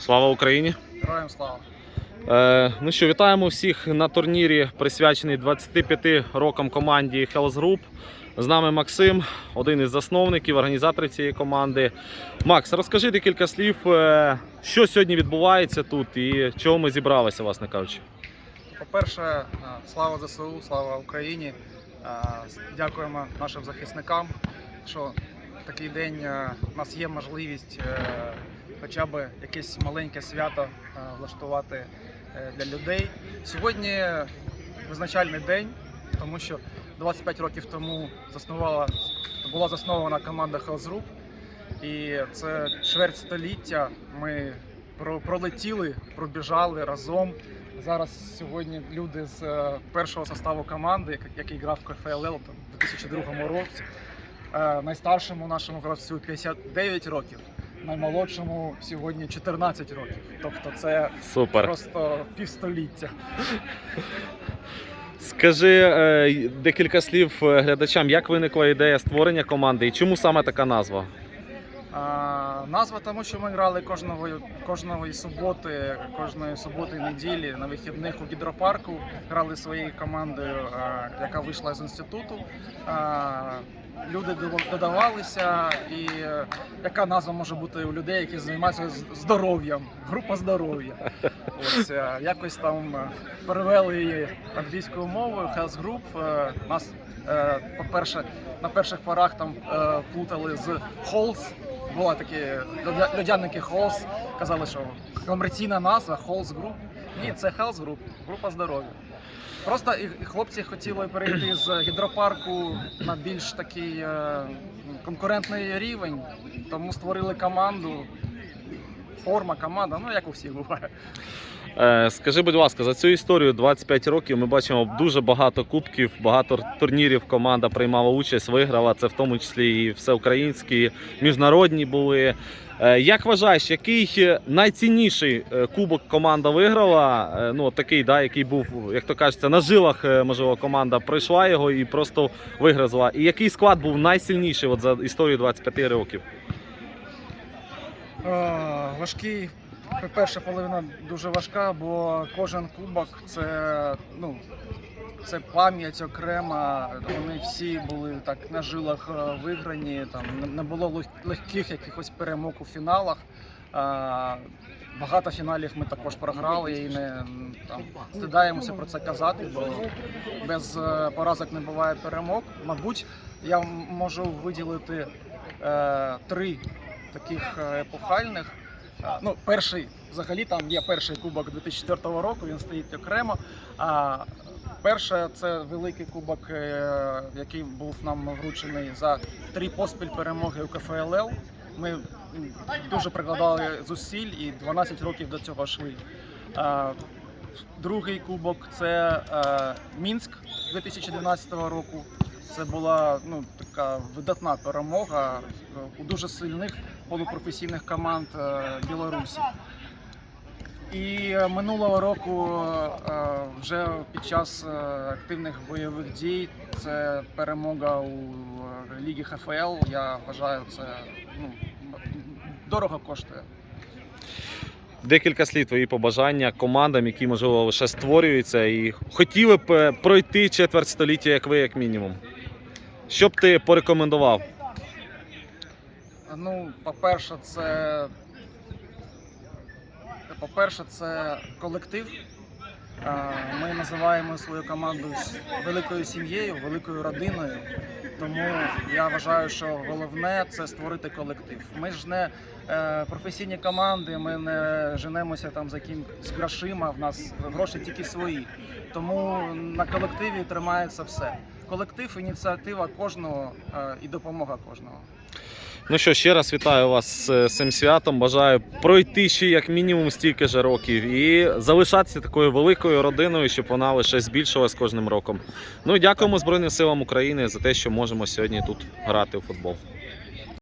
Слава Україні! Героям слава! Е, ну що, вітаємо всіх на турнірі, присвячений 25 рокам команді Health Group. З нами Максим, один із засновників, організаторів цієї команди. Макс, розкажи декілька слів, е, що сьогодні відбувається тут і чого ми зібралися, власне кажучи. По-перше, е, слава ЗСУ, слава Україні. Е, Дякуємо нашим захисникам, що в такий день у нас є можливість хоча б якесь маленьке свято е, влаштувати е, для людей. Сьогодні визначальний день, тому що 25 років тому заснувала, була заснована команда Health Group. І це чверть століття. Ми пролетіли, пробіжали разом. Зараз сьогодні люди з е, першого составу команди, який грав в КФЛЛ у 2002 році. Найстаршому нашому гравцю 59 років, наймолодшому сьогодні 14 років. Тобто це Супер. просто півстоліття. Скажи е, декілька слів е, глядачам, як виникла ідея створення команди і чому саме така назва? А, назва тому, що ми грали кожного кожної суботи, кожної суботи і неділі на вихідних у гідропарку. Грали своєю командою, а, яка вийшла з інституту. А, люди додавалися, і е, яка назва може бути у людей, які займаються здоров'ям, група здоров'я. Ось е, якось там е, перевели її англійською мовою, Health Group. Нас, е, по-перше, на перших порах там плутали з Halls. Були такі льодя- льодяники Halls. Казали, що комерційна назва Halls Group. Ні, це Health Group, група здоров'я. Просто хлопці хотіли перейти з гідропарку на більш такий е, конкурентний рівень, тому створили команду. Форма, команда, ну як у всіх буває. Е, Скажи, будь ласка, за цю історію 25 років ми бачимо дуже багато кубків, багато турнірів команда приймала участь, виграла. Це в тому числі і всеукраїнські, міжнародні були. Е, Як вважаєш, який найцінніший е, кубок команда виграла? Ну, такий, да, який був, як то кажеться, на жилах, можливо, команда пройшла його і просто вигризла. І який склад був найсильніший от за історію 25 років? Важкий. Перша половина дуже важка, бо кожен кубок це ну. Це пам'ять окрема. Вони всі були так на жилах е, виграні. Там не- було легких якихось перемог у фіналах. Багато фіналів ми також програли і не там стидаємося про це казати, бо без е, поразок не буває перемог. Мабуть, я можу виділити е, три таких е, епохальних. Ну, перший, взагалі, там є перший кубок 2004 року, він стоїть окремо. А перше це великий кубок, е, який був нам вручений за три поспіль перемоги у КФЛЛ. Ми дуже прикладали зусиль і 12 років до цього йшли. Другий кубок це е, Мінськ 2012 року. Це була ну, така видатна перемога е, у дуже сильних полупрофесійних команд е, Білорусі. І е, минулого року вже під час активних бойових дій це перемога у Лігі ХФЛ. Я вважаю, це ну, дорого коштує. Декілька слів твої побажання командам, які можливо лише створюються і хотіли б пройти четверть століття, як ви, як мінімум. Що б ти порекомендував? Ну, по-перше, це. По-перше, це колектив. Ми називаємо свою команду великою сім'єю, великою родиною. Тому я вважаю, що головне це створити колектив. Ми ж не е, професійні команди, ми не женемося там за якимсь грошима. В нас гроші тільки свої. Тому на колективі тримається все. Колектив, ініціатива кожного е, і допомога кожного. Ну що, ще раз вітаю вас з цим святом. Бажаю пройти ще як мінімум стільки ж років і залишатися такою великою родиною, щоб вона лише збільшилась кожним роком. Ну і дякуємо Збройним силам України за те, що можемо сьогодні тут грати у футбол.